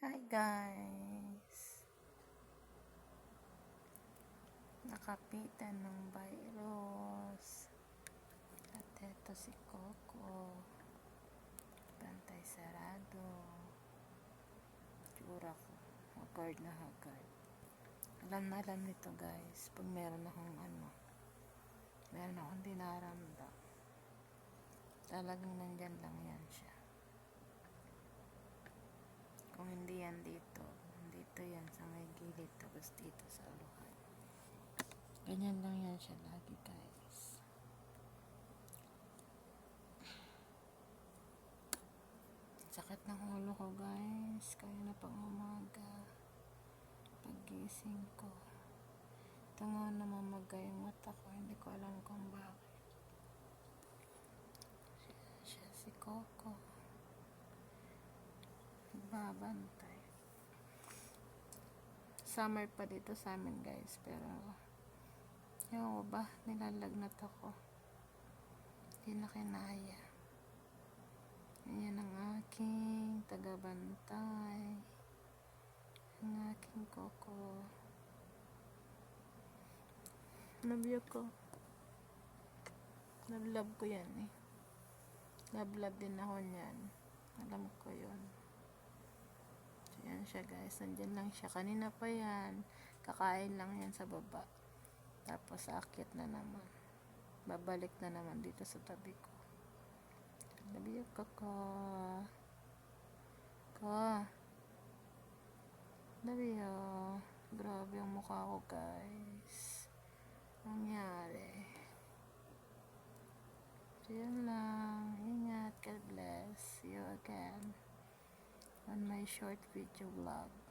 Hi guys! Nakapitan ng virus. At eto si Coco. Bantay sarado. Tsura ko. Haggard na haggard. Alam na alam nito guys. Pag meron akong ano. Meron akong dinaramdam. Talagang nandyan lang yan siya. Kung hindi yan dito, dito yan sa may gilid, tapos dito sa aluhan. Ganyan lang yan siya lagi, guys. Sakit ng ulo ko, guys. Kaya na pang umaga. Pagising ko. Ito nga namamagay yung mata ko. Hindi ko alam kung bakit. Siya, siya si Coco babantay. Summer pa dito sa amin guys, pero yung ba, nilalagnat ako. Hindi na kinaya. Yan ang aking tagabantay. Ang aking koko. Love ko. Love-love ko yan eh. Love-love din ako niyan. Alam ko yun. Yan siya guys. Nandyan lang siya. Kanina pa yan. Kakain lang yan sa baba. Tapos akit na naman. Babalik na naman dito sa tabi ko. Tabi yung kaka. Ka. Tabi yung. Grabe yung mukha ko guys. Nangyari. So yan lang. Ingat. God bless. You again on my short video vlog.